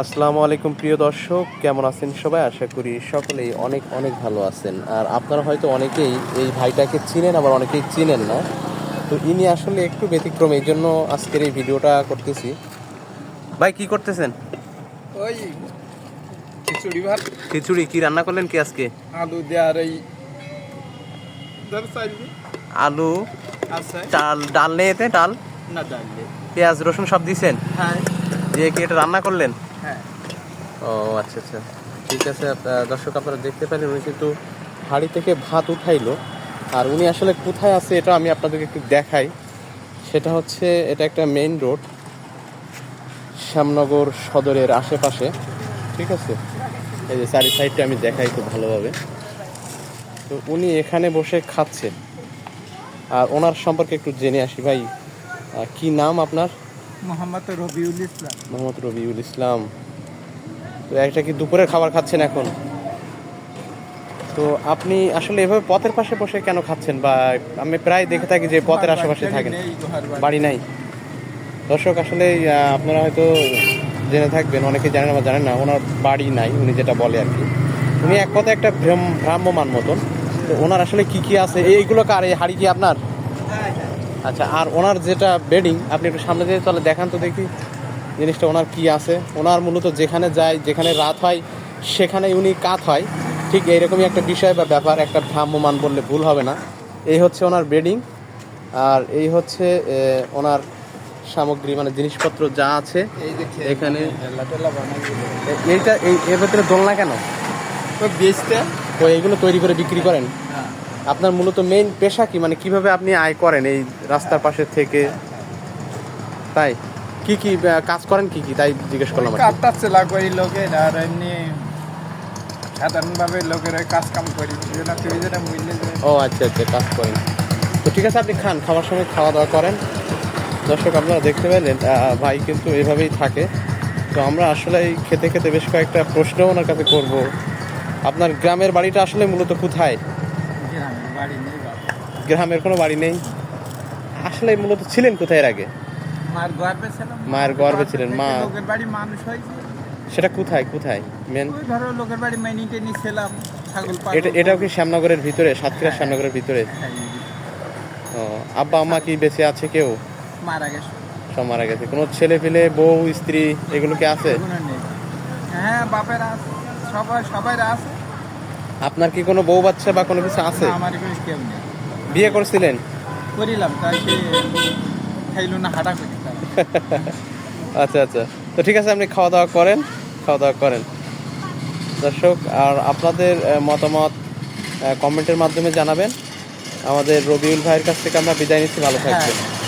আসসালামু আলাইকুম প্রিয় দর্শক। কেমন আছেন সবাই? আশা করি সকলেই অনেক অনেক ভালো আছেন। আর আপনারা হয়তো অনেকেই এই ভাইটাকে চিনেন আবার অনেকেই চিনেন না। তো ইনি আসলে একটু ব্যতিক্রম এই জন্য আজকের এই ভিডিওটা করতেছি। ভাই কি করতেছেন? ওই খিচুড়ি ভাত। খিচুড়ি? কি রান্না করলেন কি আজকে? আলু দিয়ে আর এই আলু ডাল ডাল নেই এতে? ডাল? না ডাইলে পেঁয়াজ রসুন সব দিয়েছেন হ্যাঁ। দিয়ে কি এটা রান্না করলেন? হ্যাঁ। ও আচ্ছা আচ্ছা। ঠিক আছে দর্শক আপনারা দেখতে পেলেন উনি কিন্তু হাড়ি থেকে ভাত উঠাইলো। আর উনি আসলে কোথায় আছে এটা আমি আপনাদেরকে একটু দেখাই। সেটা হচ্ছে এটা একটা মেইন রোড শ্যামনগর সদরের আশেপাশে। ঠিক আছে? এই যে চারি সাইডটা আমি দেখাই খুব ভালোভাবে। তো উনি এখানে বসে খাচ্ছেন। আর ওনার সম্পর্কে একটু জেনে আসি ভাই। কি নাম আপনার? মোহাম্মদ রবিউল ইসলাম। মোহাম্মদ রবিউল ইসলাম। তো একটা কি দুপুরের খাবার খাচ্ছেন এখন? তো আপনি আসলে এভাবে পথের পাশে বসে কেন খাচ্ছেন? বা আমি প্রায় দেখে থাকি যে পথের আশেপাশে থাকেন। বাড়ি। নাই। দর্শক আসলে আপনারা হয়তো জেনে থাকবেন অনেকে জানেন বা জানেন না ওনার বাড়ি নাই উনি যেটা বলে আর কি। উনি এক কথা একটা ভ্রম- ভ্রাম্যমান মতন। তো ওনার আসলে কি কি আছে? এইগুলো কার? এই হাড়ি কি আপনার? আচ্ছা আর ওনার যেটা বেডিং আপনি একটু সামনে দিয়ে তাহলে দেখান তো দেখি জিনিসটা ওনার কি আছে। ওনার মূলত যেখানে যায় যেখানে রাত হয় সেখানে উনি কাত হয়। ঠিক এইরকমই একটা বিষয় বা ব্যাপার একটা ভ্রাম্যমান বললে ভুল হবে না। এই হচ্ছে ওনার বেডিং আর এই হচ্ছে ওনার সামগ্রী মানে জিনিসপত্র যা আছে এখানে। এইটা এই এর ভেতরে দোলনা কেন? বেচতে তো এইগুলো তৈরি করে বিক্রি করেন? আপনার মূলত মেইন পেশা কি? মানে কীভাবে আপনি আয় করেন এই রাস্তার পাশে থেকে? তাই? কি কি কাজ করেন কি কি? তাই জিজ্ঞেস করলাম। কাঠটা চেলা করি লোকের আর এমনি সাধারণভাবে লোকের কাজ কাম করি ও আচ্ছা আচ্ছা কাজ করেন। তো ঠিক আছে আপনি খান খাওয়ার সময় খাওয়া দাওয়া করেন। দর্শক আপনারা দেখতে পেলেন ভাই কিন্তু এভাবেই থাকে। তো আমরা আসলে এই খেতে খেতে বেশ কয়েকটা প্রশ্ন ওনার কাছে করব। আপনার গ্রামের বাড়িটা আসলে মূলত কোথায়? গ্রামের কোনো বাড়ি নেই? আসলে মূলত ছিলেন কোথায় আগে? গর্বে মায়ের গর্ভে ছিলেন, মা- লোকের বাড়ি মানুষ হয়েছে। সেটা কোথায় কোথায়? মেন ধরো লোকের বাড়ি মাইনি টেনি ছিলাম এটা এটাও কি শ্যামনগরের ভিতরে সাতক্ষীরা শ্যামনগরের ভিতরে? হ্যাঁ, ও আব্বা আম্মা কি বেঁচে আছে কেউ? মারা গেছে। সব মারা গেছে। কোনো ছেলে পেলে বউ স্ত্রী এগুলো কি আছে? হ্যাঁ বাপের আছে। সবাই সবাই আছে। আপনার কি কোনো বউ বাচ্চা বা কোনো কিছু আছে? আমার এখানে কেউ নেই। বিয়ে করছিলেন? করিলাম তাই খাইলো না হাঁটা করি। আচ্ছা আচ্ছা। তো ঠিক আছে আপনি খাওয়া দাওয়া করেন খাওয়া দাওয়া করেন। দর্শক আর আপনাদের মতামত কমেন্টের মাধ্যমে জানাবেন। আমাদের রবিউল ভাইয়ের কাছ থেকে আমরা বিদায় নিচ্ছি ভালো থাকবেন। হ্যাঁ।